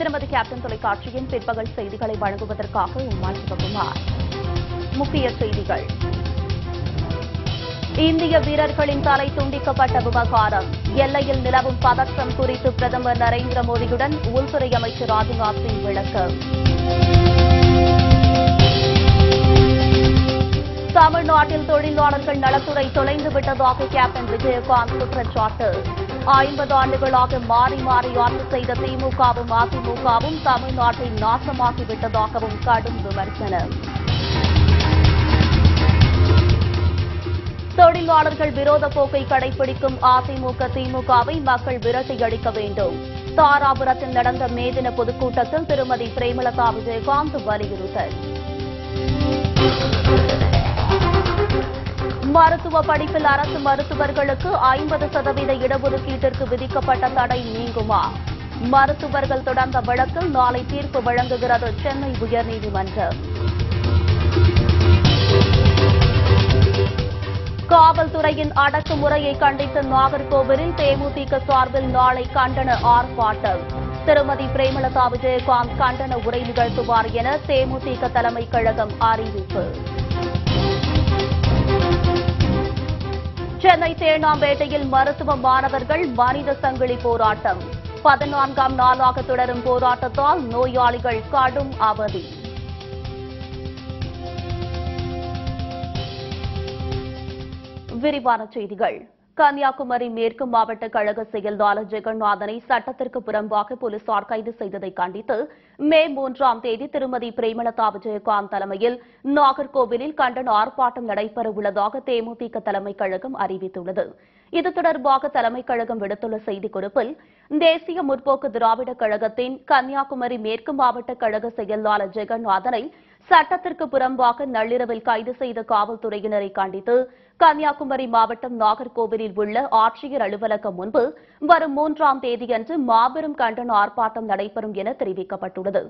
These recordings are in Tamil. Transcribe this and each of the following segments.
திருமதி கேப்டன் தொலைக்காட்சியின் பிற்பகல் செய்திகளை வழங்குவதற்காக உமால் சிவகுமார் முக்கிய செய்திகள். இந்திய வீரர்களின் தலை துண்டிக்கப்பட்ட விவகாரம். எல்லையில் நிலவும் பதற்றம் குறித்து பிரதமர் நரேந்திர மோடியுடன் உள்துறை அமைச்சர் ராஜ்நாத் சிங் விளக்கம் தமிழ்நாட்டில் தொழிலாளர்கள் நலத்துறை தொலைந்துவிட்டதாக கேப்டன் விஜயகாந்த் குற்றச்சாட்டு. ஐம்பது ஆண்டுகளாக மாறி மாறி ஆட்சி செய்த திமுகவும் அதிமுகவும் தமிழ்நாட்டை நாசமாக்கிவிட்டதாகவும் கடும் விமர்சனம். தொழிலாளர்கள் விரோத போக்கை கடைபிடிக்கும் அதிமுக திமுகவை மக்கள் விரட்டி அடிக்க வேண்டும். தாராபுரத்தில் நடந்த மேதின பொதுக்கூட்டத்தில் திருமதி பிரேமலதா விஜயகாந்த் வலியுறுத்தல். மருத்துவ படிப்பில் அரசு மருத்துவர்களுக்கு ஐம்பது சதவீத இடஒதுக்கீட்டிற்கு விதிக்கப்பட்ட தடை நீங்குமா? மருத்துவர்கள் தொடர்ந்த வழக்கில் நாளை தீர்ப்பு வழங்குகிறது சென்னை உயர்நீதிமன்றம். காவல்துறையின் அடக்குமுறையை கண்டித்து நாகர்கோவிலில் தேமுதிக சார்பில் நாளை கண்டன ஆர்ப்பாட்டம். திருமதி பிரேமலதா விஜயகாந்த் கண்டன உரை நிகழ்த்துவார் என தேமுதிக தலைமை கழகம் அறிவிப்பு. சென்னை தேனாம்பேட்டையில் மருத்துவ மாணவர்கள் மனித சங்கிலி போராட்டம். பதினான்காம் நாளாக தொடரும் போராட்டத்தால் நோயாளிகள் கடும் அவதி. விரிவான செய்திகள். கன்னியாகுமரி மேற்கு மாவட்ட கழக செயலாளர் ஜெகநாதனை சட்டத்திற்கு புறம்பாக போலீசார் கைது செய்ததை கண்டித்து மே மூன்றாம் தேதி திருமதி பிரேமலதா விஜயகாந்த் தலைமையில் நாகர்கோவிலில் கண்டன ஆர்ப்பாட்டம் நடைபெறவுள்ளதாக தேமுதிக தலைமை கழகம் அறிவித்துள்ளது. இது தொடர்பாக தலைமை கழகம் விடுத்துள்ள செய்திக்குறிப்பில் தேசிய முற்போக்கு திராவிடக் கழகத்தின் கன்னியாகுமரி மேற்கு மாவட்ட கழக செயலாளர் ஜெகநாதனை சட்டத்திற்கு புறம்பாக நள்ளிரவில் கைது செய்த காவல்துறையினரை கண்டித்து கன்னியாகுமரி மாவட்டம் நாகர்கோவிலில் உள்ள ஆட்சியர் அலுவலகம் முன்பு வரும் மூன்றாம் தேதியன்று மாபெரும் கண்டன ஆர்ப்பாட்டம் நடைபெறும் என தெரிவிக்கப்பட்டுள்ளது.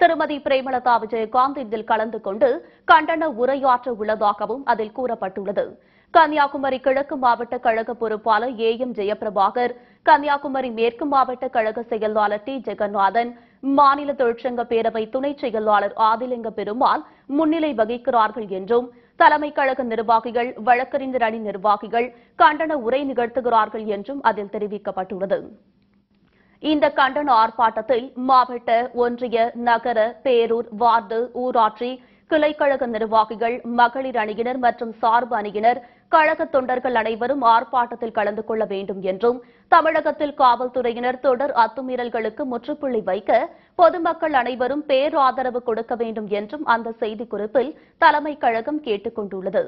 திருமதி பிரேமலதா விஜயகாந்த் இதில் கலந்து கொண்டு கண்டன உரையாற்ற உள்ளதாகவும் அதில் கூறப்பட்டுள்ளது. கன்னியாகுமரி கிழக்கு மாவட்ட கழக பொறுப்பாளர் ஏ எம் ஜெயபிரபாகர் கன்னியாகுமரி மேற்கு மாவட்ட கழக செயலாளர் டி. ஜெகநாதன் மாநில தொழிற்சங்க பேரவை துணை செயலாளர் ஆதிலிங்க பெருமாள் முன்னிலை வகிக்கிறார்கள் என்றும் தலைமை கழக நிர்வாகிகள் வழக்கறிஞர் அணி நிர்வாகிகள் கண்டன உரை நிகழ்த்துகிறார்கள் என்றும் அதில் தெரிவிக்கப்பட்டுள்ளது. இந்த கண்டன ஆர்ப்பாட்டத்தில் மாவட்ட ஒன்றிய நகர பேரூர் வார்டு ஊராட்சி கிளைக்கழக நிர்வாகிகள் மகளிர் அணியினர் மற்றும் சார்பு அணியினர் கழக தொண்டர்கள் அனைவரும் ஆர்ப்பாட்டத்தில் கலந்து கொள்ள வேண்டும் என்றும் தமிழகத்தில் காவல்துறையினர் தொடர் அத்துமீறல்களுக்கு முற்றுப்புள்ளி வைக்க பொதுமக்கள் அனைவரும் பேராதரவு கொடுக்க வேண்டும் என்றும் அந்த செய்திக்குறிப்பில் தலைமை கழகம் கேட்டுக் கொண்டுள்ளது.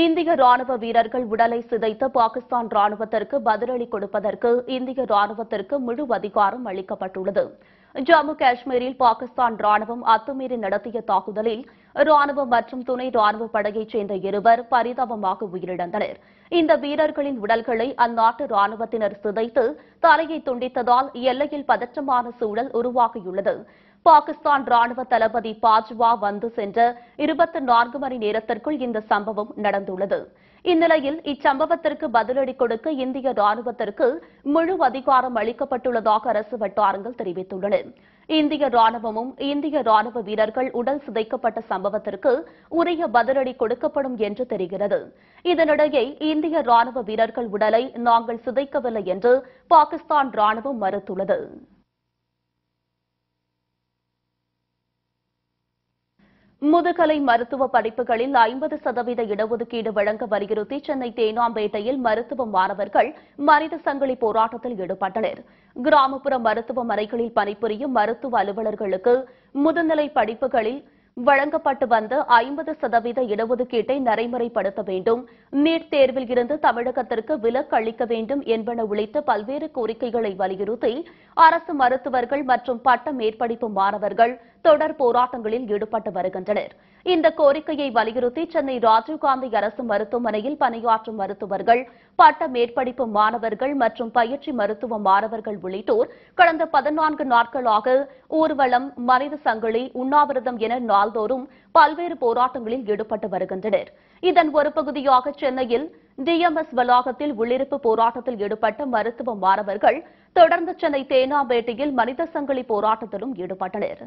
இந்திய ராணுவ வீரர்கள் உடலை சிதைத்த பாகிஸ்தான் ராணுவத்திற்கு பதிலடி கொடுப்பதற்கு இந்திய ராணுவத்திற்கு முழு அதிகாரம் அளிக்கப்பட்டுள்ளது. ஜம்மு காஷ்மீரில் பாகிஸ்தான் ராணுவம் அத்துமீறி நடத்திய தாக்குதலில் ராணுவம் மற்றும் துணை ராணுவ படையைச் சேர்ந்த இருவர் பரிதாபமாக உயிரிழந்தனர். இந்த வீரர்களின் உடல்களை அந்நாட்டு ராணுவத்தினர் சிதைத்து தலையை துண்டித்ததால் எல்லையில் பதற்றமான சூழல் உருவாகியுள்ளது. பாகிஸ்தான் ராணுவ தளபதி பாஜ்வா வந்து சென்ற இருபத்தி நான்கு மணி நேரத்திற்குள் இந்த சம்பவம் நடந்துள்ளது. இந்நிலையில் இச்சம்பவத்திற்கு பதிலடி கொடுக்க இந்திய ராணுவத்திற்கு முழு அதிகாரம் அளிக்கப்பட்டுள்ளதாக அரசு வட்டாரங்கள் தெரிவித்துள்ளன. இந்திய ராணுவமும் இந்திய ராணுவ வீரர்கள் உடல் சிதைக்கப்பட்ட சம்பவத்திற்கு உரிய பதிலடி கொடுக்கப்படும் என்று தெரிகிறது. இதனிடையே இந்திய ராணுவ வீரர்கள் உடலை நாங்கள் சிதைக்கவில்லை என்று பாகிஸ்தான் ராணுவம் மறுத்துள்ளது. முதுகலை மருத்துவ படிப்புகளில் ஐம்பது சதவீத இடஒதுக்கீடு வழங்க வலியுறுத்தி சென்னை தேனாம்பேட்டையில் மருத்துவ மாணவர்கள் மனித சங்கிலி போராட்டத்தில் ஈடுபட்டனர். கிராமப்புற மருத்துவமனைகளில் பணிபுரியும் மருத்துவ அலுவலர்களுக்கு முதுநிலை படிப்புகளில் வழங்கப்பட்டு வந்த ஐம்பது சதவீத இடஒதுக்கீட்டை நடைமுறைப்படுத்த வேண்டும். நீட் தேர்வில் இருந்து தமிழகத்திற்கு விலக்கு அளிக்க வேண்டும் என்பன உள்ளிட்ட பல்வேறு கோரிக்கைகளை வலியுறுத்தி அரசு மருத்துவர்கள் மற்றும் பட்ட மேற்படிப்பு மாணவர்கள் தொடர் போராட்டங்களில் ஈடுபட்டு வருகின்றனர். இந்த கோரிக்கையை வலியுறுத்தி சென்னை ராஜீவ்காந்தி அரசு மருத்துவமனையில் பணியாற்றும் மருத்துவர்கள் பட்ட மேற்படிப்பு மாணவர்கள் மற்றும் பயிற்சி மருத்துவ மாணவர்கள் உள்ளிட்டோர் கடந்த பதினான்கு நாட்களாக ஊர்வலம் மனித சங்கிலி உண்ணாவிரதம் என நாள்தோறும் பல்வேறு போராட்டங்களில் ஈடுபட்டு வருகின்றனர். இதன் ஒரு பகுதியாக சென்னையில் டிஎம்எஸ் வளாகத்தில் உள்ளிருப்பு போராட்டத்தில் ஈடுபட்ட மருத்துவ மாணவர்கள் தொடர்ந்து சென்னை தேனாம்பேட்டையில் மனித சங்கிலி போராட்டத்திலும் ஈடுபட்டனர்.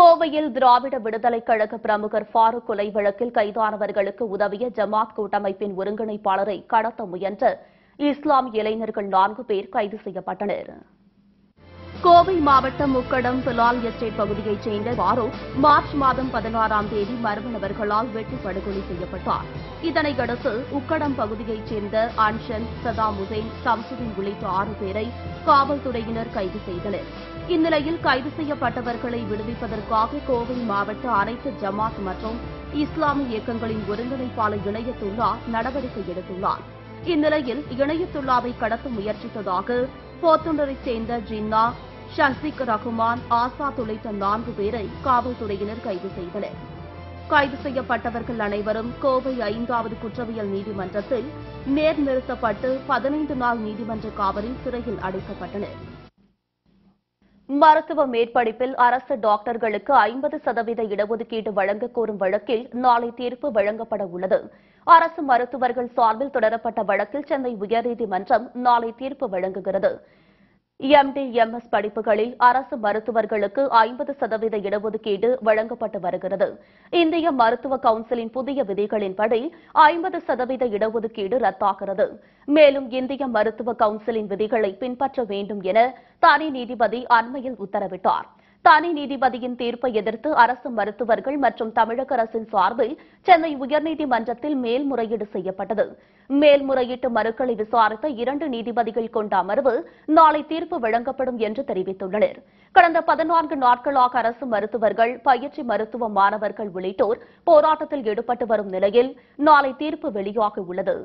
கோவையில் திராவிட விடுதலைக் கழக பிரமுகர் ஃபாரூக் கொலை வழக்கில் கைதானவர்களுக்கு உதவிய ஜமாத் கூட்டமைப்பின் ஒருங்கிணைப்பாளரை கடத்த முயன்ற இஸ்லாமிய இளைஞர்கள் நான்கு பேர் கைது செய்யப்பட்டனர். கோவை மாவட்டம் முக்கடம் பிலால் எஸ்டேட் பகுதியைச் சேர்ந்த ஃபாரூக் மார்ச் மாதம் பதினாறாம் தேதி மர்ம வெட்டி படுகொலை செய்யப்பட்டார். இதனையடுத்து உக்கடம் பகுதியைச் சேர்ந்த அன்ஷன் சதாம் உசேன் சம்சுதீன் உள்ளிட்ட ஆறு பேரை காவல்துறையினர் கைது செய்தனர். இந்நிலையில் கைது செய்யப்பட்டவர்களை விடுவிப்பதற்காக கோவை மாவட்ட அனைத்து ஜமாத் மற்றும் இஸ்லாமிய இயக்கங்களின் ஒருங்கிணைப்பாளர் இணையத்துல்லா நடவடிக்கை எடுத்துள்ளார். இந்நிலையில் இணையத்துள்ளாவை கடத்த முயற்சித்ததாக போத்துண்டரைச் சேர்ந்த ஜின்னா ஷஹ்சிக் ரகுமான் ஆசாத் உள்ளிட்ட நான்கு பேரை காவல்துறையினர் கைது செய்தனர். கைது செய்யப்பட்டவர்கள் அனைவரும் கோவை ஐந்தாவது குற்றவியல் நீதிமன்றத்தில் நேர்நிறுத்தப்பட்டு பதினைந்து நாள் நீதிமன்ற காவலில் சிறையில் அடைக்கப்பட்டனா் மருத்துவ மேற்படிப்பில் அரசு டாக்டர்களுக்கு ஐம்பது சதவீத இடஒதுக்கீடு வழங்க கோரும் வழக்கில் நாளை தீர்ப்பு வழங்கப்பட உள்ளது. அரசு மருத்துவர்கள் சார்பில் தொடரப்பட்ட வழக்கில் சென்னை உயர்நீதிமன்றம் நாளை தீர்ப்பு வழங்குகிறது. எம்டி எம்எஸ் படிப்புகளில் அரசு மருத்துவர்களுக்கு ஐம்பது சதவீத இடஒதுக்கீடு வழங்கப்பட்டு வருகிறது. இந்திய மருத்துவ கவுன்சிலின் புதிய விதிகளின்படி ஐம்பது சதவீத இடஒதுக்கீடு ரத்தாகிறது. மேலும் இந்திய மருத்துவ கவுன்சிலின் விதிகளை பின்பற்ற வேண்டும் என தனி நீதிபதி அண்மையில் உத்தரவிட்டார். தனி நீதிபதியின் தீர்ப்பை எதிர்த்து அரசு மருத்துவர்கள் மற்றும் தமிழக அரசின் சார்பில் சென்னை உயர்நீதிமன்றத்தில் மேல்முறையீடு செய்யப்பட்டது. மேல்முறையீட்டு மனுக்களை விசாரித்த இரண்டு நீதிபதிகள் கொண்ட அமர்வு நாளை தீர்ப்பு வழங்கப்படும் என்று தெரிவித்துள்ளனர். கடந்த பதினான்கு நாட்களாக அரசு மருத்துவர்கள் பயிற்சி மருத்துவ மாணவர்கள் உள்ளிட்டோர் போராட்டத்தில் ஈடுபட்டு வரும் நிலையில் நாளை தீர்ப்பு வெளியாக உள்ளது.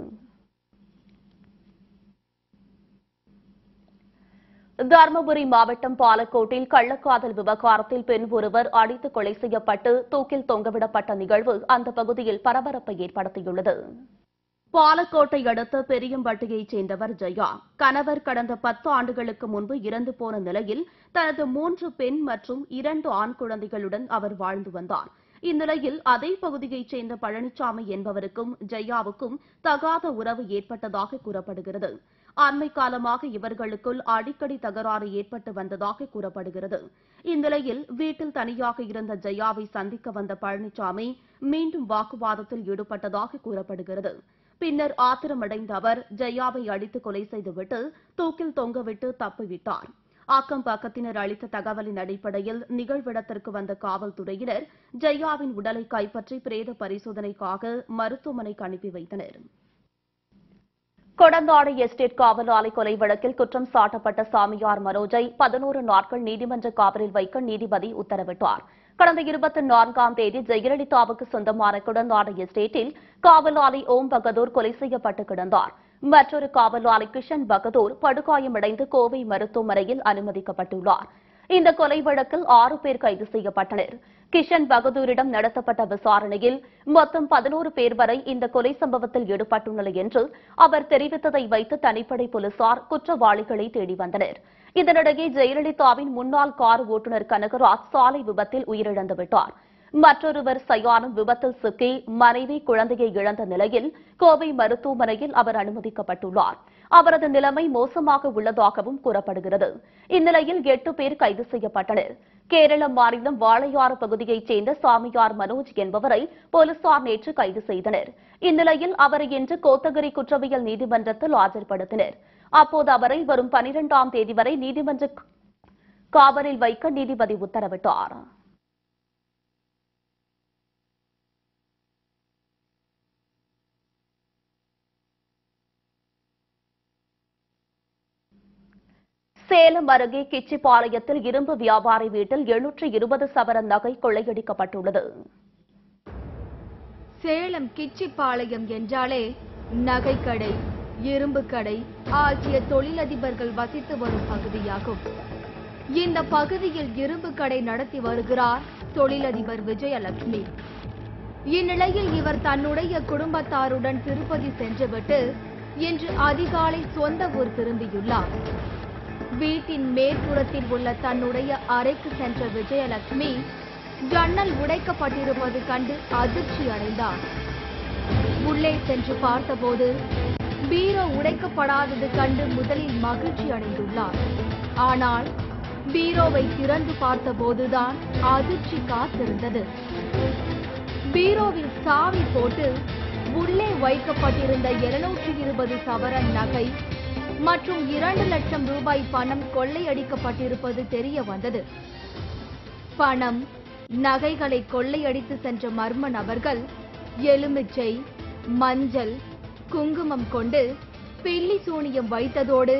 தருமபுரி மாவட்டம் பாலக்கோட்டில் கள்ளக்காதல் விவகாரத்தில் பெண் ஒருவர் அடித்து கொலை செய்யப்பட்டு தூக்கில் தொங்கவிடப்பட்ட நிகழ்வு அந்த பகுதியில் பரபரப்பை ஏற்படுத்தியுள்ளது. பாலக்கோட்டை அடுத்த பெரியம்பட்டியைச் சேர்ந்தவர் ஜெயா. கணவர் கடந்த பத்து ஆண்டுகளுக்கு முன்பு இறந்து போன நிலையில் தனது மூன்று பெண் மற்றும் இரண்டு ஆண் குழந்தைகளுடன் அவர் வாழ்ந்து வந்தார். இந்நிலையில் அதே பகுதியைச் சேர்ந்த பழனிசாமி என்பவருக்கும் ஜெயாவுக்கும் தகாத உறவு ஏற்பட்டதாக கூறப்படுகிறது. அண்மை காலமாக இவர்களுக்குள் அடிக்கடி தகராறு ஏற்பட்டு வந்ததாக கூறப்படுகிறது. இந்நிலையில் வீட்டில் தனியாக இருந்த ஜெயாவை சந்திக்க வந்த பழனிசாமி மீண்டும் வாக்குவாதத்தில் ஈடுபட்டதாக கூறப்படுகிறது. பின்னர் ஆத்திரமடைந்த அவர் ஜெயாவை அடித்து கொலை செய்துவிட்டு தூக்கில் தொங்கவிட்டு தப்பிவிட்டார். அக்கம் பக்கத்தினர் அளித்த தகவலின் அடிப்படையில் நிகழ்விடத்திற்கு வந்த காவல்துறையினர் ஜெயாவின் உடலை கைப்பற்றி பிரேத பரிசோதனைக்காக மருத்துவமனைக்கு அனுப்பி வைத்தனர். கொடங்காடு எஸ்டேட் காவல் ஆலை கொலை வழக்கில் குற்றம் சாட்டப்பட்ட சாமியார் மனோஜை பதினோரு நாட்கள் நீதிமன்ற காவலில் வைக்க நீதிபதி உத்தரவிட்டார். கடந்த இருபத்தி நான்காம் தேதி ஜெயலலிதாவுக்கு சொந்தமான கொடங்காடு எஸ்டேட்டில் காவல் ஆலை ஓம் பகதூர் கொலை செய்யப்பட்டு கிடந்தார். மற்றொரு காவல் ஆலை கிஷன் பகதூர் படுகாயமடைந்து கோவை மருத்துவமனையில் அனுமதிக்கப்பட்டுள்ளார். இந்த கொலை வழக்கில் ஆறு பேர் கைது செய்யப்பட்டனர். கிஷன் பகதூரிடம் நடத்தப்பட்ட விசாரணையில் மொத்தம் பதினோரு பேர் வரை இந்த கொலை சம்பவத்தில் ஈடுபட்டுள்ளனர் என்று அவர் தெரிவித்ததை வைத்து தனிப்படை போலீசார் குற்றவாளிகளை தேடி வந்தனர். இதனிடையே ஜெயலலிதாவின் முன்னாள் கார் ஓட்டுநர் கனகராஜ் சாலை விபத்தில் உயிரிழந்துவிட்டார் மற்றொருவர் சயானம் விபத்தில் சிக்கி மனைவி குழந்தையை இழந்த நிலையில் கோவை மருத்துவமனையில் அவர் அனுமதிக்கப்பட்டுள்ளார். அவரது நிலைமை மோசமாக உள்ளதாகவும் கூறப்படுகிறது. இந்நிலையில் எட்டு பேர் கைது செய்யப்பட்டனர். கேரள மாநிலம் வாழையாறு பகுதியைச் சேர்ந்த சாமியார் மனோஜ் என்பவரை போலீசார் நேற்று கைது செய்தனர். இந்நிலையில் அவரை இன்று கோத்தகிரி குற்றவியல் நீதிமன்றத்தில் ஆஜர்படுத்தினர். அப்போது அவரை வரும் பனிரெண்டாம் தேதி வரை நீதிமன்ற காவலில் வைக்க நீதிபதி உத்தரவிட்டார். சேலம் அருகே கிச்சிப்பாளையத்தில் இரும்பு வியாபாரி வீட்டில் எழுநூற்று இருபது சவர நகை கொள்ளையடிக்கப்பட்டுள்ளது. சேலம் கிச்சிப்பாளையம் என்றாலே நகைக்கடை இரும்பு கடை ஆகிய தொழிலதிபர்கள் வசித்து வரும் பகுதியாகும். இந்த பகுதியில் இரும்பு கடை நடத்தி வருகிறார் தொழிலதிபர் விஜயலட்சுமி. இந்நிலையில் இவர் தன்னுடைய குடும்பத்தாருடன் திருப்பதி சென்றுவிட்டு இன்று அதிகாலை சொந்த ஊர் திரும்பியுள்ளார். வீட்டின் மேற்புறத்தில் உள்ள தன்னுடைய அறைக்கு சென்ற விஜயலட்சுமி ஜன்னல் உடைக்கப்பட்டிருப்பது கண்டு அதிர்ச்சி அடைந்தார். உள்ளே சென்று பார்த்தபோது பீரோ உடைக்கப்படாதது கண்டு முதலில் மகிழ்ச்சி அடைந்துள்ளார். ஆனால் பீரோவை திறந்து பார்த்தபோதுதான் அதிர்ச்சி காத்திருந்தது. பீரோவில் சாவி போட்டு உள்ளே வைக்கப்பட்டிருந்த இருநூற்றி இருபது சவரன் நகை மற்றும் இரண்டு லட்சம் ரூபாய் பணம் கொள்ளையடிக்கப்பட்டிருப்பது தெரிய வந்தது. பணம் நகைகளை கொள்ளையடித்து சென்ற மர்ம நபர்கள் எலுமிச்சை மஞ்சள் குங்குமம் கொண்டு பில்லி சூனியம் வைத்ததோடு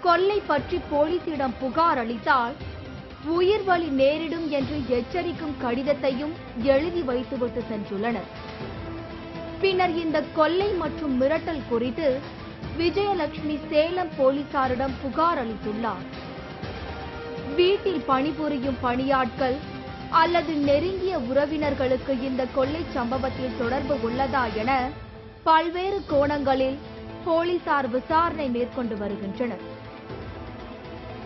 கொள்ளை பற்றி போலீசிடம் புகார் அளித்தால் உயிர் வலி நேரிடும் என்று எச்சரிக்கும் கடிதத்தையும் எழுதி வைத்துவிட்டு சென்றுள்ளனர். பின்னர் இந்த கொள்ளை மற்றும் மிரட்டல் குறித்து விஜயலட்சுமி சேலம் போலீசாரிடம் புகார் அளித்துள்ளார். வீட்டில் பணிபுரியும் பணியாட்கள் அல்லது நெருங்கிய உறவினர்களுக்கு இந்த கொள்ளை சம்பவத்தில் தொடர்பு உள்ளதா என பல்வேறு கோணங்களில் போலீசார் விசாரணை மேற்கொண்டு வருகின்றனர்.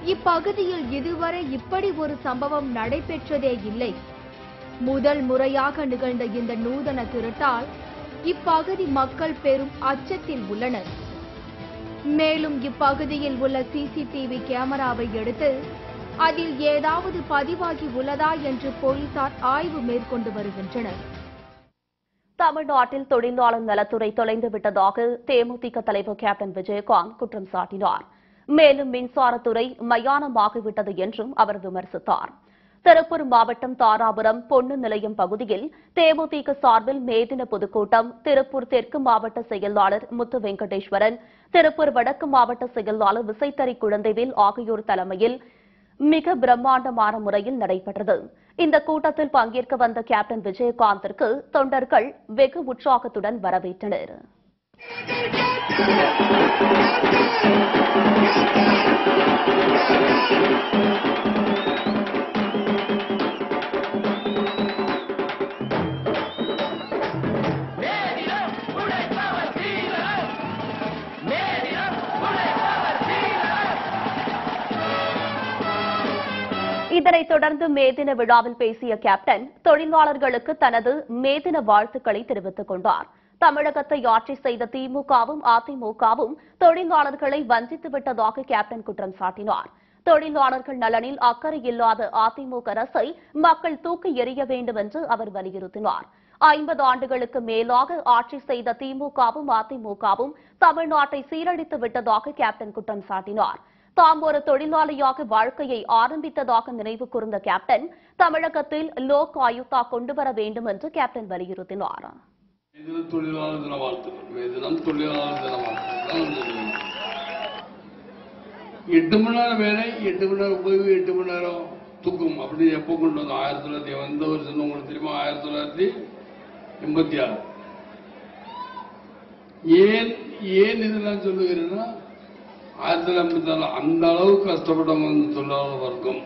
இப்பகுதியில் இதுவரை இப்படி ஒரு சம்பவம் நடைபெற்றதே இல்லை. முதல் முறையாக நிகழ்ந்த இந்த நூதன திருட்டால் இப்பகுதி மக்கள் பெரும் அச்சத்தில் உள்ளனர். மேலும் இப்பகுதியில் உள்ள சிசிடிவி கேமராவை எடுத்து அதில் ஏதாவது பதிவாகி உள்ளதா என்று போலீசார் ஆய்வு மேற்கொண்டு வருகின்றனர். தமிழ்நாட்டில் தொழிலாளர் நலத்துறை தொலைந்து விட்டதாக தேமுதிக தலைவர் கேப்டன் விஜயகாந்த் குற்றம் சாட்டினார். மேலும் மின்சாரத்துறை மயானமாகிவிட்டது என்றும் அவர் விமர்சித்தார். திருப்பூர் மாவட்டம் தாராபுரம் பொன்னு நிலையம் பகுதியில் தேமுதிக சார்பில் மேதின பொதுக்கூட்டம். திருப்பூர் தெற்கு மாவட்ட செயலாளர் முத்து வெங்கடேஸ்வரன் திருப்பூர் வடக்கு மாவட்ட செயலாளர் விசைத்தறி குழந்தைவேல் ஆகியோர் தலைமையில் மிக பிரம்மாண்டமான முறையில் நடைபெற்றது. இந்த கூட்டத்தில் பங்கேற்க வந்த கேப்டன் விஜயகாந்திற்கு தொண்டர்கள் வெகு உற்சாகத்துடன் வரவேற்றனர். இதனைத் தொடர்ந்து மேதின விழாவில் பேசிய கேப்டன் தொழிலாளர்களுக்கு தனது மேதின வாழ்த்துக்களை தெரிவித்துக் கொண்டார். தமிழகத்தை ஆட்சி செய்த திமுகவும் அதிமுகவும் தொழிலாளர்களை வஞ்சித்து விட்டதாக கேப்டன் குற்றம் சாட்டினார். தொழிலாளர்கள் நலனில் அக்கறை இல்லாத அதிமுக அரசை மக்கள் தூக்கி எறிய வேண்டும் என்று அவர் வலியுறுத்தினார். ஐம்பது ஆண்டுகளுக்கு மேலாக ஆட்சி செய்த திமுகவும் அதிமுகவும் தமிழ்நாட்டை சீரழித்து விட்டதாக கேப்டன் குற்றம் சாட்டினார். தாம் ஒரு தொழிலாளியாக வாழ்க்கையை ஆரம்பித்ததாக நினைவு கூர்ந்த கேப்டன் தமிழகத்தில் லோக் ஆயுக்தா கொண்டு வர வேண்டும் என்று கேப்டன் வலியுறுத்தினார். தொழிலாளர் தின வாழ்த்துக்கள். தொழிலாளர் தின வாழ்த்துக்கள். எட்டு மணி நேரம் வேலை எட்டு மணி நேரம் ஓய்வு எட்டு மணி நேரம் தூக்கம். அப்படி எப்போ கொண்டு வந்தோம்? ஆயிரத்தி தொள்ளாயிரத்தி எந்த வருஷம் உங்களுக்கு தெரியுமா? ஆயிரத்தி தொள்ளாயிரத்தி எண்பத்தி ஆறு. ஏன் ஏன் இதெல்லாம் சொல்லுகிறேன்னா ஆயிரத்தி தொள்ளாயிரத்தி ஐம்பத்தி அந்த அளவுக்கு கஷ்டப்பட்டவங்க இந்த தொழிலாளர் வர்க்கம்.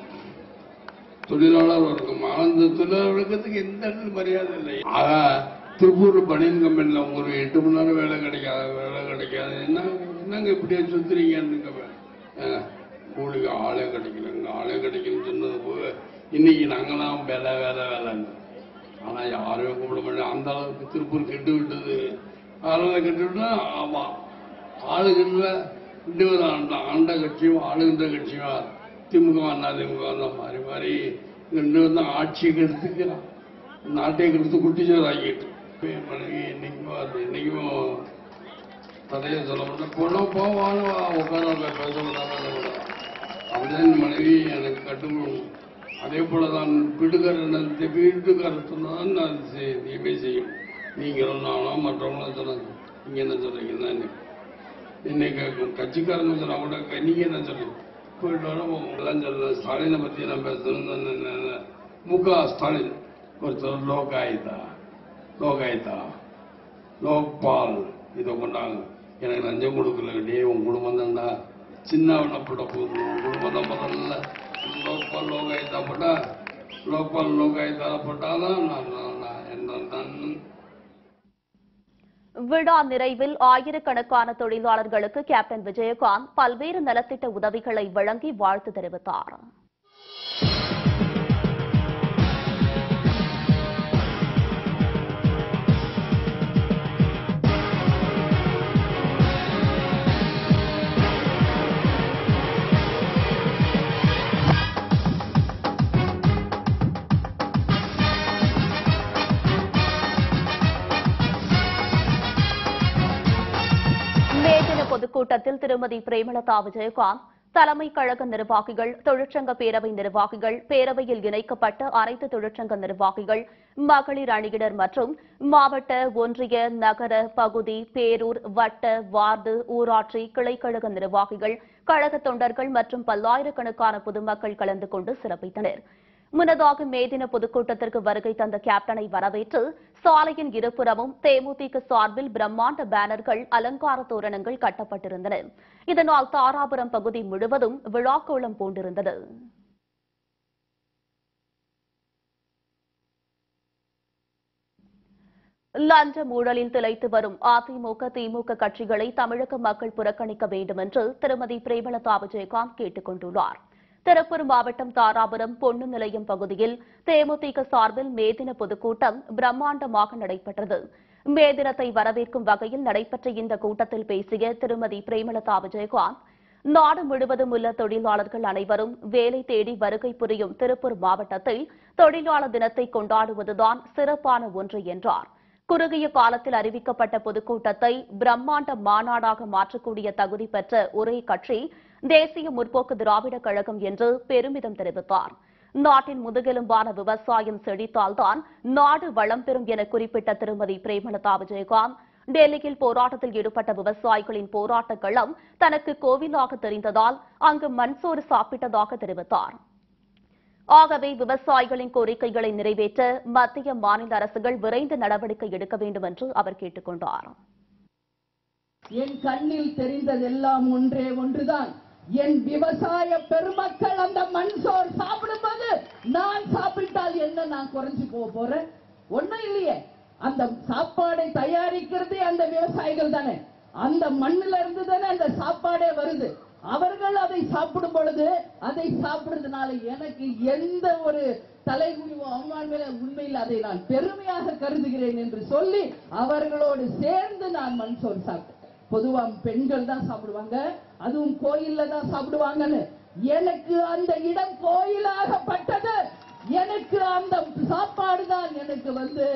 தொழிலாளர் வர்க்கம். அந்த தொழிலாளர் வர்க்கத்துக்கு எந்த இடத்துல மரியாதை இல்லை. ஆனா திருப்பூர் பனியன் கம்பெனியில் ஒரு எட்டு மணி நேரம் வேலை கிடைக்காது வேலை கிடைக்காது என்ன என்னங்க இப்படியே சுத்துறீங்கன்னு கேப்பேன். கூலிக்கு ஆளே கிடைக்கலங்க ஆளே கிடைக்கலன்னு சொன்னது போக இன்னைக்கு நாங்களாம் வேலை வேலை வேலைங்க. ஆனா யாருமே கூப்பிட மாட்டேன் அந்த அளவுக்கு திருப்பூர் கெட்டு விட்டது. அதனால கெட்டு விட்டா ஆமாம் ஆளுகின்ற ரெண்டு இன்னொரு ஆண்ட ஆண்ட கட்சியும் ஆளுகின்ற கட்சியும் திமுக அதிமுக மாறி மாறி மாதிரி மாதிரி ரெண்டு தான் ஆட்சியை கெடுத்துக்கிறான். நாட்டை கெடுத்து குட்டிச்சோர் ஆக்கிட்டு என் அது என்னைக்கும் தடையை சொல்ல மாட்டேன். போனோம் போவான உட்கார பேச விடாம அப்படிதான் மனைவி எனக்கு கட்டுப்படும். அதே போலதான் வீட்டுக்காரர் வீட்டுக்காரர் சொன்னதான் நான் செய்- செய்யும். நீங்களும் நானும் மற்றவங்களும் சொன்னாங்க. நீங்க என்ன சொல்றீங்கன்னா இன்னைக்கு கட்சிக்காரங்க சொன்னா கூட நீங்க என்ன சொல்லு போயிட்டு வர எல்லாம் சொல்ல ஸ்டாலினை பத்தி நான் பேசணும் மு க ஸ்டாலின் ஒருத்தர் லோகாயுதா? லோகாயுதா? லோக்பால் இதை கொண்டாங்க. எனக்கு லஞ்சம் கொடுக்கல டே உன் குடும்பம் தான்டா. சின்ன விண்ணப்பட போகுது உன் குடும்பம் தான் முதல்ல. லோக்பால் லோகாயுதா போட்டா லோக்பால் லோகாயுதா போட்டாதான் நான் நான் நான் என்ன நான் விழா நிறைவில் ஆயிரக்கணக்கான தொழிலாளர்களுக்கு கேப்டன் விஜயகாந்த் பல்வேறு நலத்திட்ட உதவிகளை வழங்கி வாழ்த்து தெரிவித்தார். கூட்டத்தில் திருமதி பிரேமலதா விஜயகாந்த் தலைமை கழக நிர்வாகிகள் தொழிற்சங்க பேரவை நிர்வாகிகள் பேரவையில் இணைக்கப்பட்ட அனைத்து தொழிற்சங்க நிர்வாகிகள் மகளிர் அணியினர் மற்றும் மாவட்ட ஒன்றிய நகர பகுதி பேரூர் வட்ட வார்டு ஊராட்சி கிளைக்கழக நிர்வாகிகள் கழக தொண்டர்கள் மற்றும் பல்லாயிரக்கணக்கான பொதுமக்கள் கலந்து கொண்டு சிறப்பித்தனர். முன்னதாக மே தின பொதுக்கூட்டத்திற்கு வருகை தந்த கேப்டனை வரவேற்று சாலையின் இருபுறமும் தேமுதிக சார்பில் பிரம்மாண்ட பேனர்கள் அலங்கார தோரணங்கள் கட்டப்பட்டிருந்தன. இதனால் தாராபுரம் பகுதி முழுவதும் விழாக்கோலம் பூண்டிருந்தது. லஞ்ச ஊழலில் திளைத்து வரும் அதிமுக திமுக கட்சிகளை தமிழக மக்கள் புறக்கணிக்க வேண்டும் என்று திருமதி பிரேமலதா விஜயகாந்த் கேட்டுக் கொண்டுள்ளாா் திருப்பூர் மாவட்டம் தாராபுரம் பொன்னு நிலையம் பகுதியில் தேமுதிக சார்பில் மேதின பொதுக்கூட்டம் பிரம்மாண்டமாக நடைபெற்றது. மே தினத்தை வரவேற்கும் வகையில் நடைபெற்ற இந்த கூட்டத்தில் பேசிய திருமதி பிரேமலதா விஜயகாந்த் நாடு முழுவதும் உள்ள தொழிலாளர்கள் அனைவரும் வேலை தேடி வருகை புரியும் திருப்பூர் மாவட்டத்தில் தொழிலாளர் தினத்தை கொண்டாடுவதுதான் சிறப்பான ஒன்று என்றார். குறுகிய காலத்தில் அறிவிக்கப்பட்ட பொதுக்கூட்டத்தை பிரம்மாண்ட மாநாடாக மாற்றக்கூடிய தகுதி பெற்ற ஒரே கட்சி தேசிய முற்போக்கு திராவிட கழகம் என்று பெருமிதம் தெரிவித்தார் நாட்டின் முதுகெலும்பான விவசாயம் செழித்தால்தான் நாடு வளம் பெறும் என குறிப்பிட்ட திருமதி பிரேமலதா விஜயகாந்த் டெல்லியில் போராட்டத்தில் ஈடுபட்ட விவசாயிகளின் போராட்ட களம் தனக்கு கோவிலாக தெரிந்ததால் அங்கு மண்சோறு சாப்பிட்டதாக தெரிவித்தார். ஆகவே விவசாயிகளின் கோரிக்கைகளை நிறைவேற்ற மத்திய மாநில அரசுகள் விரைந்து நடவடிக்கை எடுக்க வேண்டும் என்று அவர் கேட்டுக் கொண்டார் என் கண்ணில் தெரிந்ததெல்லாம் ஒன்றே ஒன்றுதான். என் விவசாய பெருமக்கள் அந்த மண் சோறு சாப்பிடும்போது நான் சாப்பிட்டால் என்ன நான் குறைஞ்சு போக போறேன்? ஒண்ணும் இல்லையே. அந்த சாப்பாடை தயாரிக்கிறதே அந்த விவசாயிகள் தானே. அந்த மண்ணில இருந்து தானே அந்த சாப்பாடே வருது. அவர்கள் அதை சாப்பிடும் பொழுது அதை சாப்பிடுறதுனால எனக்கு எந்த ஒரு தலைகுனிவோ அவமானமே உண்மையில் அதை நான் பெருமையாக கருதுகிறேன் என்று சொல்லி அவர்களோடு சேர்ந்து நான் மண் சோறு சாப்பிட்டேன். பொதுவா பெண்கள் தான் சாப்பிடுவாங்க. அதுவும் கோயில்ல தான் சாப்பிடுவாங்கன்னு. எனக்கு அந்த இடம் கோயிலாகப்பட்டது. எனக்கு அந்த சாப்பாடு தான் எனக்கு வந்து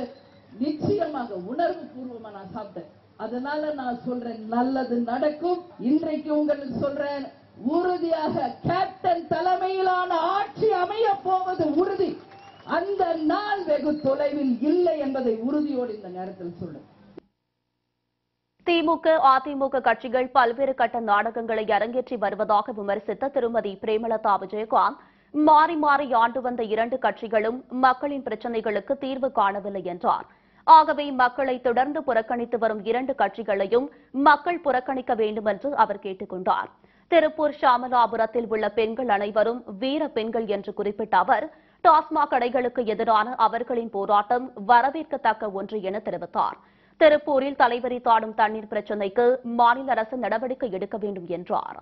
நிச்சயமாக உணர்வு பூர்வமா நான் சாப்பிட்டேன். அதனால நான் சொல்றேன் நல்லது நடக்கும். இன்றைக்கு உங்களுக்கு சொல்றேன் உறுதியாக கேப்டன் தலைமையிலான ஆட்சி அமைய போவது உறுதி. அந்த நாள் வெகு தொலைவில் இல்லை என்பதை உறுதியோடு இந்த நேரத்தில் சொல்றேன் திமுக அதிமுக கட்சிகள் பல்வேறு கட்ட நாடகங்களை அரங்கேற்றி வருவதாக விமர்சித்த திருமதி பிரேமலதா விஜயகாந்த் மாறி மாறி ஆண்டு வந்த இரண்டு கட்சிகளும் மக்களின் பிரச்சினைகளுக்கு தீர்வு காணவில்லை என்றார். ஆகவே மக்களை தொடர்ந்து புறக்கணித்து வரும் இரண்டு கட்சிகளையும் மக்கள் புறக்கணிக்க வேண்டும் என்று அவர் கேட்டுக் கொண்டார். திருப்பூர் ஷாமலாபுரத்தில் உள்ள பெண்கள் அனைவரும் வீர பெண்கள் என்று குறிப்பிட்ட அவர் டாஸ்மாக் கடைகளுக்கு எதிரான அவர்களின் போராட்டம் வரவேற்கத்தக்க ஒன்று என தெரிவித்தாா் திருப்பூரில் தலைவரி தாடும் தண்ணீர் பிரச்சினைக்கு மாநில அரசு நடவடிக்கை எடுக்க வேண்டும் என்றார்.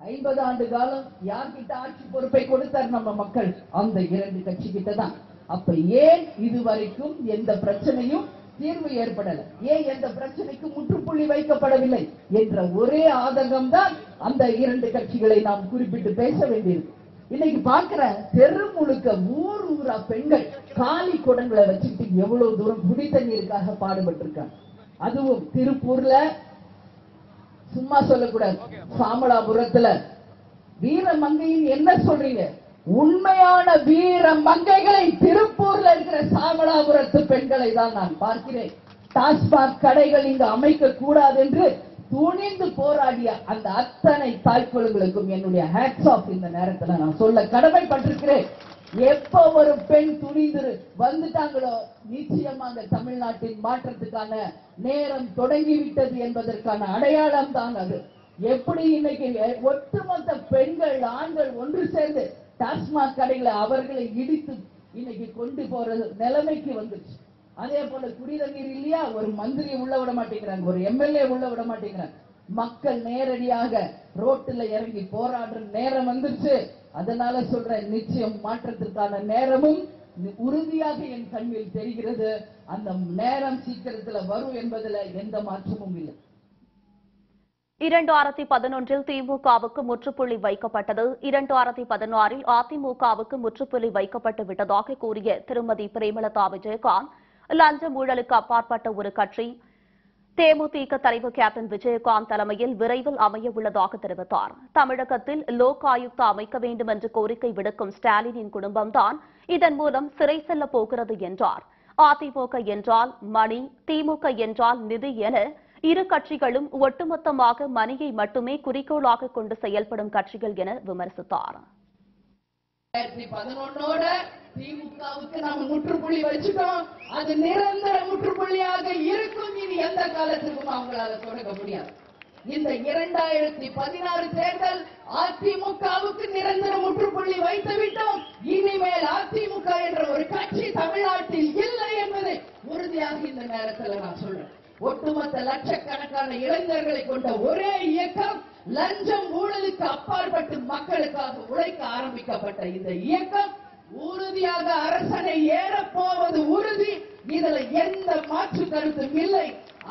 ஐம்பது ஆண்டு காலம் யார்கிட்ட ஆட்சி பொறுப்பை கொடுத்தார் நம்ம மக்கள்? அந்த இரண்டு கட்சி கிட்ட தான் அப்ப ஏன் இதுவரைக்கும் எந்த பிரச்சனையும் தீர்வு ஏற்படல? ஏன் எந்த பிரச்சனைக்கு முற்றுப்புள்ளி வைக்கப்படவில்லை? என்ற ஒரே ஆதங்கம் தான் அந்த இரண்டு கட்சிகளை நாம் குறிப்பிட்டு பேச வேண்டியிருக்கு இன்னைக்கு பாக்குற தெரு முழுக்க ஊர் ஊரா பெண்கள் காலி குடங்களை வச்சுக்கிட்டு எவ்வளவு தூரம் குடி தண்ணீருக்காக பாடுபட்டு இருக்காங்க அதுவும் திருப்பூர்ல சும்மா சொல்லக்கூடாது சாமலாபுரத்துல. வீர மங்கையின் என்ன சொல்றீங்க? உண்மையான வீர மங்கைகளை திருப்பூர்ல இருக்கிற சாமலாபுரத்து பெண்களை தான் நான் பார்க்கிறேன். டாஸ்மாக் கடைகள் இங்கு அமைக்க கூடாது என்று துணிந்து போராடிய அந்த அத்தனை தாய்க்குழுங்களுக்கும் என்னுடைய ஹேட்ஸ் ஆஃப் இந்த நேரத்துல நான் சொல்ல கடமைப்பட்டிருக்கிறேன். எப்ப ஒரு பெண் துணிந்து வந்துட்டாங்களோ நிச்சயமாக தமிழ்நாட்டின் மாற்றத்துக்கான நேரம் தொடங்கிவிட்டது என்பதற்கான அடையாளம் தான் அது. எப்படி இன்னைக்கு ஒட்டுமொத்த பெண்கள் ஆண்கள் ஒன்று சேர்ந்து டாஸ்மாக் கடைகளை அவர்களை இடித்து இன்னைக்கு கொண்டு போற நிலைமைக்கு வந்துச்சு. அதே போல குடிநீர் இல்லையா? ஒரு மந்திரி உள்ள விட மாட்டேங்கிறாங்க. ஒரு எம்எல்ஏ உள்ள விட மாட்டேங்கிறாங்க. மக்கள் நேரடியாக ரோட்டுல இறங்கி போராடுற நேரம் வந்துருச்சு. அதனால சொல்றேன் நிச்சயம் மாற்றத்திற்கான நேரமும் உறுதியாக என் கண்ணில் தெரிகிறது. அந்த நேரம் சீக்கிரத்துல வரும் என்பதுல எந்த மாற்றமும் இல்லை. இரண்டாயிரத்தி பதினொன்றில் திமுகவுக்கு முற்றுப்புள்ளி வைக்கப்பட்டது. இரண்டாயிரத்தி பதினாறில் அதிமுகவுக்கு முற்றுப்புள்ளி வைக்கப்பட்டு விட்டதாக கூறிய திருமதி பிரேமலதா விஜயகாந்த் லஞ்சம் ஊழலுக்கு அப்பாற்பட்ட ஒரு கட்சி. தேமுதிக தலைவர் கேப்டன் விஜயகாந்த் தலைமையில் விரைவில் அமைய உள்ளதாக தெரிவித்தார். தமிழகத்தில் லோக் ஆயுக்தா அமைக்க வேண்டும் என்று கோரிக்கை விடுக்கும் ஸ்டாலினின் குடும்பம்தான் இதன் மூலம் சிறை செல்ல போகிறது என்றார். அதிமுக என்றால் மணி திமுக என்றால் நிதி என இரு கட்சிகளும் ஒட்டுமொத்தமாக மணியை மட்டுமே குறிக்கோளாக கொண்டு செயல்படும் கட்சிகள் என விமர்சித்தாா் ரெண்டாயிரத்தி பதினொன்னோட திமுகவுக்கு நாம முற்றுப்புள்ளி வச்சுட்டோம். அது நிரந்தர முற்றுப்புள்ளியாக இருக்கும். இனி எந்த காலத்துக்கும் அவங்களால தொடங்க முடியாது. இந்த இரண்டாயிரத்தி பதினாறு தேர்தல் அதிமுகவுக்கு நிரந்தர முற்றுப்புள்ளி வைத்து விட்டோம். இனிமேல் அதிமுக என்ற ஒரு கட்சி தமிழ்நாட்டில் இல்லை என்பதை உறுதியாக இந்த நேரத்தில் நான் சொல்றேன். ஒட்டுமொத்த லட்சக்கணக்கான இளைஞர்களை கொண்ட ஒரே இயக்கம் லஞ்சம் ஊழலுக்கு அப்பாற்பட்டு மக்களுக்காக உழைக்க ஆரம்பிக்கப்பட்ட இந்த இயக்கம் உறுதியாக அரசனை ஏறப் போவது உறுதி. இதுல எந்த மாற்று கருத்தும் இல்லை.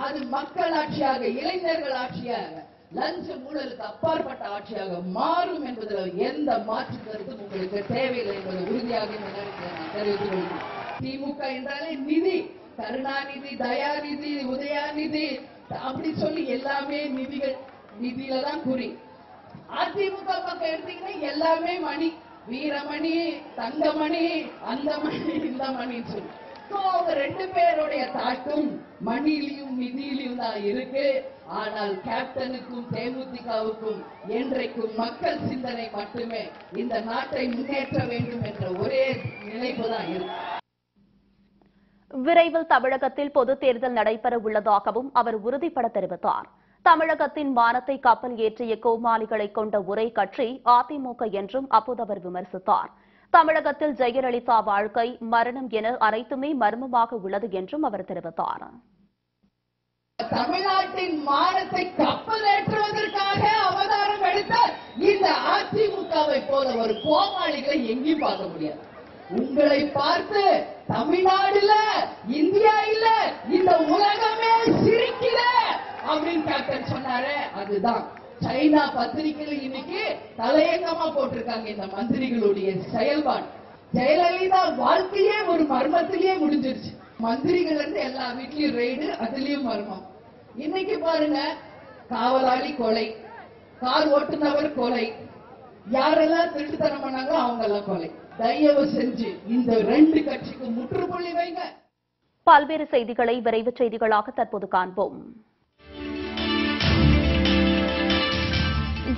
அது மக்கள் ஆட்சியாக இளைஞர்கள் ஆட்சியாக லஞ்ச ஊழலுக்கு அப்பாற்பட்ட ஆட்சியாக மாறும் என்பதில் எந்த மாற்று கருத்தும் உங்களுக்கு தேவையில்லை என்பதை உறுதியாக இந்த நேரத்தில் தெரிவித்துக் கொள்கிறேன். திமுக என்றாலே நிதி கருணாநிதி தயாநிதி உதயாநிதி அப்படி சொல்லி எல்லாமே நிதிகள். நிதியில தான் குறி. அதிமுக பக்கம் எடுத்தீங்கன்னா எல்லாமே மணி. வீரமணி தங்கமணி அந்த மணி இந்த மணின்னு சொல்லி அவங்க ரெண்டு பேருடைய தாக்கம் மணியிலையும் நிதியிலையும் தான் இருக்கு. ஆனால் கேப்டனுக்கும் தேமுதிகவுக்கும் என்றைக்கும் மக்கள் சிந்தனை மட்டுமே இந்த நாட்டை முன்னேற்ற வேண்டும் என்ற ஒரே நினைப்பு தான் இருக்கு. விரைவில் தமிழகத்தில் பொது தேர்தல் நடைபெற உள்ளதாகவும் அவர் உறுதிபட தெரிவித்தார். தமிழகத்தின் மானத்தை கப்பல் ஏற்றிய கோமாளிகளை கொண்ட ஒரே கட்சி அதிமுக என்றும் அப்போது அவர் விமர்சித்தார். தமிழகத்தில் ஜெயலலிதா வாழ்க்கை மரணம் என அனைத்துமே மர்மமாக உள்ளது என்றும் அவர் தெரிவித்தார். தமிழ்நாட்டின் மானத்தை கப்பல் ஏற்றுவதற்காக அவதாரம் எடுத்த இந்த அதிமுகவை போல ஒரு கோமாளிகளை எங்கேயும் பார்க்க முடியாது. உங்களை பார்த்து தமிழ்நாடுல இந்தியா இல்ல இந்த உலகமே சிரிக்குத. அப்படின்னு கேப்டன் சொன்னாரு. அதுதான். சைனா பத்திரிகையில் இன்னைக்கு தலையங்கமா போட்டிருக்காங்க இந்த மந்திரிகளுடைய செயல்பாடு. ஜெயலலிதா வாழ்க்கையே ஒரு மர்மத்திலேயே முடிஞ்சிருச்சு. மந்திரிகள் இருந்து எல்லா வீட்லயும் ரெய்டு அதுலயும் மர்மம். இன்னைக்கு பாருங்க காவலாளி கொலை கார் ஓட்டுனவர் கொலை. யாரெல்லாம் திருட்டுத்தனம் பண்ணாங்களோ அவங்க எல்லாம் கொலை. தயவு செஞ்சு இந்த ரெண்டு கட்சிக்கு முற்றுப்புள்ளி வைங்க. பல்வேறு செய்திகளை விரைவு செய்திகளாக தற்போது காண்போம்.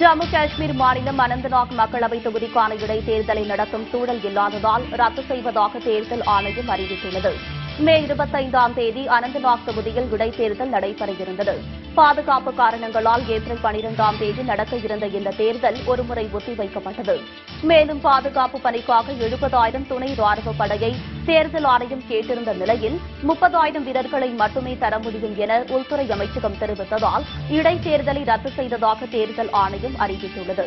ஜம்மு காஷ்மீர் மாநிலம் அனந்தநாக் மக்களவைத் தொகுதிக்கான இடைத்தேர்தலை நடத்தும் சூழல் இல்லாததால் ரத்து செய்வதாக தேர்தல் ஆணையம் அறிவித்துள்ளது. மே இருபத்தைந்தாம் தேதி அனந்தநாக் தொகுதியில் இடைத்தேர்தல் நடைபெற இருந்தது பாதுகாப்பு காரணங்களால் ஏப்ரல் பனிரெண்டாம் தேதி நடக்க இருந்த இந்த தேர்தல் ஒருமுறை ஒத்திவைக்கப்பட்டது. மேலும் பாதுகாப்பு பணிக்காக எழுபதாயிரம் துணை ராணுவ படையை தேர்தல் ஆணையம் கேட்டிருந்த நிலையில் முப்பதாயிரம் வீரர்களை மட்டுமே தர முடியும் என உள்துறை அமைச்சகம் தெரிவித்ததால் இடைத்தேர்தலை ரத்து செய்ததாக தேர்தல் ஆணையம் அறிவித்துள்ளது.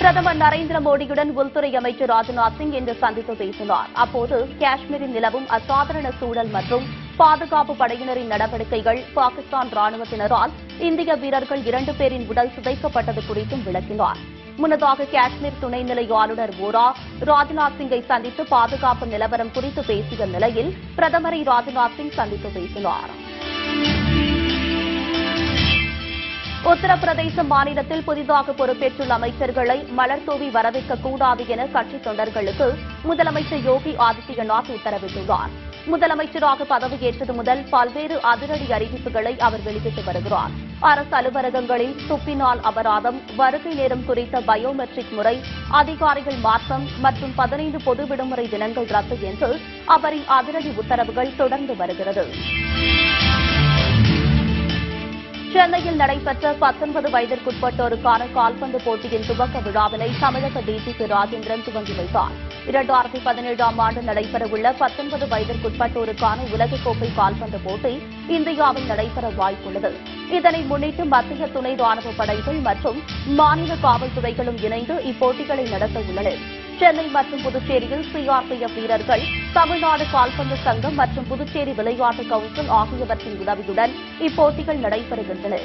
பிரதமர் நரேந்திர மோடியுடன் உள்துறை அமைச்சர் ராஜ்நாத் சிங் இன்று சந்தித்து பேசினார். அப்போது காஷ்மீரில் நிலவும் அசாதாரண சூழல் மற்றும் பாதுகாப்பு படையினரின் நடவடிக்கைகள் பாகிஸ்தான் ராணுவத்தினரால் இந்திய வீரர்கள் இரண்டு பேரின் உடல் சிதைக்கப்பட்டது குறித்தும் விளக்கினார். முன்னதாக காஷ்மீர் துணைநிலை ஆளுநர் ஓரா ராஜ்நாத் சிங்கை சந்தித்து பாதுகாப்பு நிலவரம் குறித்து பேசிய நிலையில் பிரதமரை ராஜ்நாத் சிங் சந்தித்து பேசினார். உத்தரப்பிரதேச மாநிலத்தில் புதிதாக பொறுப்பேற்றுள்ள அமைச்சர்களை மலர்தூவி வரவேற்க கூடாது என கட்சித் தொண்டர்களுக்கு முதலமைச்சர் யோகி ஆதித்யநாத் உத்தரவிட்டுள்ளார். முதலமைச்சராக பதவியேற்றது முதல் பல்வேறு அதிரடி அறிவிப்புகளை அவர் வெளியிட்டு வருகிறார். அரசு அலுவலகங்களில் துப்பினால் அபராதம் வருகை நேரம் குறித்த பயோமெட்ரிக் முறை அதிகாரிகள் மாற்றம் மற்றும் பதினைந்து பொது விடுமுறை தினங்கள் ரத்து என்று அவரின் அதிரடி உத்தரவுகள் தொடர்ந்து வருகிறது. சென்னையில் நடைபெற்ற பத்தொன்பது வயதிற்குட்பட்டோருக்கான கால்பந்து போட்டியின் துவக்க விழாவினை தமிழக டிஜிபி ராஜேந்திரன் துவங்கி வைத்தார். இரண்டாயிரத்தி பதினேழாம் ஆண்டு நடைபெறவுள்ள பத்தொன்பது வயதிற்குட்பட்டோருக்கான உலகக்கோப்பை கால்பந்து போட்டி இந்தியாவில் நடைபெற வாய்ப்புள்ளது. இதனை முன்னிட்டு மத்திய துணை ராணுவ படைகள் மற்றும் மாநில காவல்துறைகளும் இணைந்து இப்போட்டிகளை நடத்த உள்ளனர். சென்னை மற்றும் புதுச்சேரியில் சிஆர்பிஎஃப் வீரர்கள் தமிழ்நாடு கால்பந்து சங்கம் மற்றும் புதுச்சேரி விளையாட்டு கவுன்சில் ஆகியவற்றின் உதவியுடன் இப்போட்டிகள் நடைபெறுகின்றன.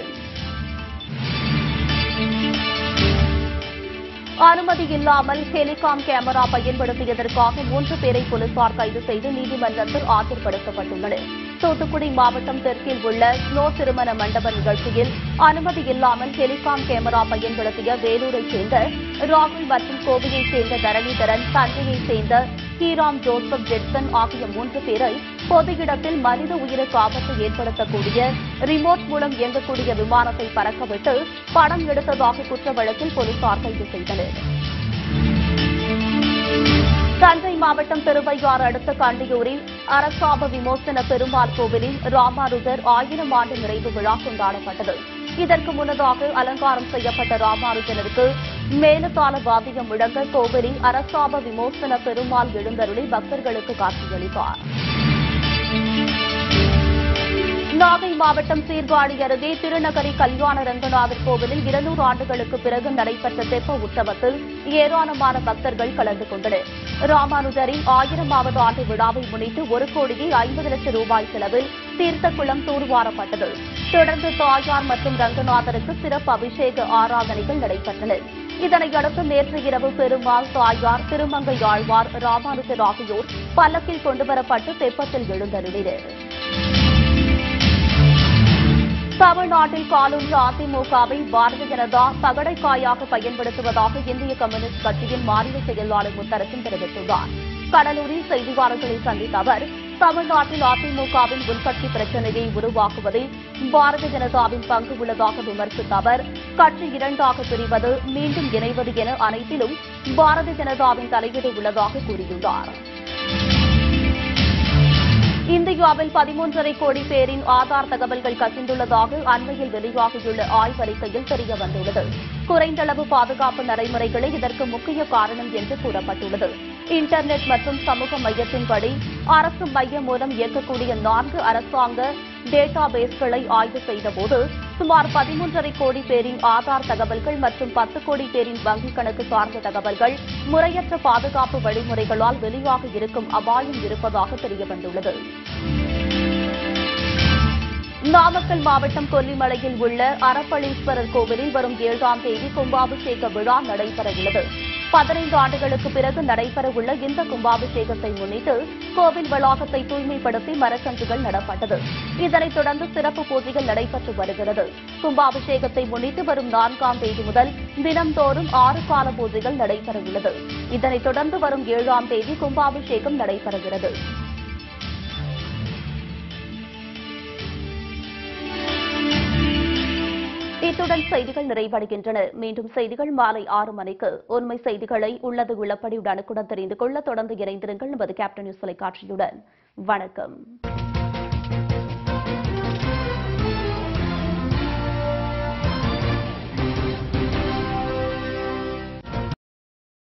அனுமதி இல்லாமல் ஹெலிகாம் கேமரா பயன்படுத்தியதற்காக மூன்று பேரை போலீசார் கைது செய்து நீதிமன்றத்தில் ஆஜர்படுத்தப்பட்டுள்ளனா் தூத்துக்குடி மாவட்டம் தெற்கில் உள்ள ஸ்னோ திருமண மண்டப நிகழ்ச்சியில் அனுமதி இல்லாமல் டெலிகாம் கேமரா பயன்படுத்திய வேலூரைச் சேர்ந்த ராகுல் மற்றும் கோவையைச் சேர்ந்த தரணிதரன் தஞ்சையைச் சேர்ந்த ஸ்ரீராம் ஜோசப் ஜெட்சன் ஆகிய மூன்று பேரை பொது இடத்தில் மனித உயிருக்கு ஆபத்து ஏற்படுத்தக்கூடிய ரிமோட் மூலம் இயங்கக்கூடிய விமானத்தை பறக்கவிட்டு படம் எடுத்ததாக குற்ற வழக்கில் போலீசார் கைது செய்தனர். தஞ்சை மாவட்டம் திருவையாறு அடுத்த கண்டியூரில் அரசாப விமோசன பெருமாள் கோவிலில் ராமானுஜர் ஆயிரம் ஆண்டு நிறைவு விழா கொண்டாடப்பட்டது. இதற்கு முன்னதாக அலங்காரம் செய்யப்பட்ட ராமானுஜருக்கு மேலதாள வாத்தியம் முழங்க கோவிலில் அரசாப விமோசன பெருமாள் எழுந்தருளி பக்தர்களுக்கு காட்சியளித்தார் நாகை மாவட்டம் சீர்காழி அருகே திருநகரி கல்யாண ரங்கநாதர் கோவிலில் இருநூறு ஆண்டுகளுக்கு பிறகு நடைபெற்ற தெப்ப உற்சவத்தில் ஏராளமான பக்தர்கள் கலந்து கொண்டனர். ராமானுஜரின் ஆயிரமாவது ஆண்டு விழாவை முன்னிட்டு ஒரு கோடியே ஐம்பது லட்சம் ரூபாய் செலவில் தீர்த்தக்குளம் தூர்வாரப்பட்டது. தொடர்ந்து தாயார் மற்றும் ரங்கநாதருக்கு சிறப்பு அபிஷேக ஆராதனைகள் நடைபெற்றன. இதனையடுத்து நேற்று இரவு பெருமாள் தாயார் திருமங்கை ஆழ்வார் ராமானுஜர் ஆகியோர் பல்லக்கில் கொண்டுவரப்பட்டு தெப்பத்தில் எழுந்தருளினர். தமிழ்நாட்டில் காலூரில் அதிமுகவை பாரதிய ஜனதா பகடைக்காயாக பயன்படுத்துவதாக இந்திய கம்யூனிஸ்ட் கட்சியின் மாநில செயலாளர் முத்தரசன் தெரிவித்துள்ளார். கடலூரில் செய்தியாளர்களை சந்தித்த அவர் தமிழ்நாட்டில் அதிமுகவின் உள்கட்சி பிரச்சனையை உருவாக்குவதில் பாரதிய ஜனதாவின் பங்கு உள்ளதாக விமர்சித்த அவர் கட்சி இரண்டாக பிரிவது மீண்டும் இணைவது என அனைத்திலும் பாரதிய ஜனதாவின் தலையீடு உள்ளதாக கூறியுள்ளார். இந்தியாவில் பதிமூன்றரை கோடி பேரின் ஆதார் தகவல்கள் கசிந்துள்ளதாக அண்மையில் வெளியாகியுள்ள ஆய்வறிக்கையில் தெரிய வந்துள்ளது குறைந்தளவு பாதுகாப்பு நடைமுறைகளே இதற்கு முக்கிய காரணம் என்று கூறப்பட்டுள்ளது. இன்டர்நெட் மற்றும் சமூக மையத்தின்படி அரசு மையம் மூலம் இயக்கக்கூடிய நான்கு அரசாங்க டேட்டா பேஸ்களை ஆய்வு செய்தபோது சுமார் பதிமூன்றரை கோடி பேரின் ஆதார் தகவல்கள் மற்றும் பத்து கோடி பேரின் வங்கிக் கணக்கு சார்ந்த தகவல்கள் முறையற்ற பாதுகாப்பு வழிமுறைகளால் வெளியாக இருக்கும் அபாயம் இருப்பதாக தெரியவந்துள்ளது. நாமக்கல் மாவட்டம் கொல்லிமலையில் உள்ள அறப்பளீஸ்வரர் கோவிலில் வரும் ஏழாம் தேதி கும்பாபிஷேக விழா நடைபெறவுள்ளது. பதினைந்து ஆண்டுகளுக்கு பிறகு நடைபெறவுள்ள இந்த கும்பாபிஷேகத்தை முன்னிட்டு கோவில் வளாகத்தை தூய்மைப்படுத்தி மரக்கன்றுகள் நடப்பட்டது. இதனைத் தொடர்ந்து சிறப்பு பூஜைகள் நடைபெற்று வருகிறது. கும்பாபிஷேகத்தை முன்னிட்டு வரும் நான்காம் தேதி முதல் தினம்தோறும் ஆறு கால பூஜைகள் நடைபெறவுள்ளது. இதனைத் தொடர்ந்து வரும் ஏழாம் தேதி கும்பாபிஷேகம் நடைபெறுகிறது. இத்துடன் செய்திகள் நிறைவடைகின்றன. மீண்டும் செய்திகள் மாலை ஆறு மணிக்கு. உண்மை செய்திகளை உள்ளது உள்ளபடி உடனுக்குடன் தெரிந்து கொள்ள தொடர்ந்து இணைந்திருங்கள். நமது கேப்டன் நியூஸ் தொலைக்காட்சியுடன். வணக்கம்.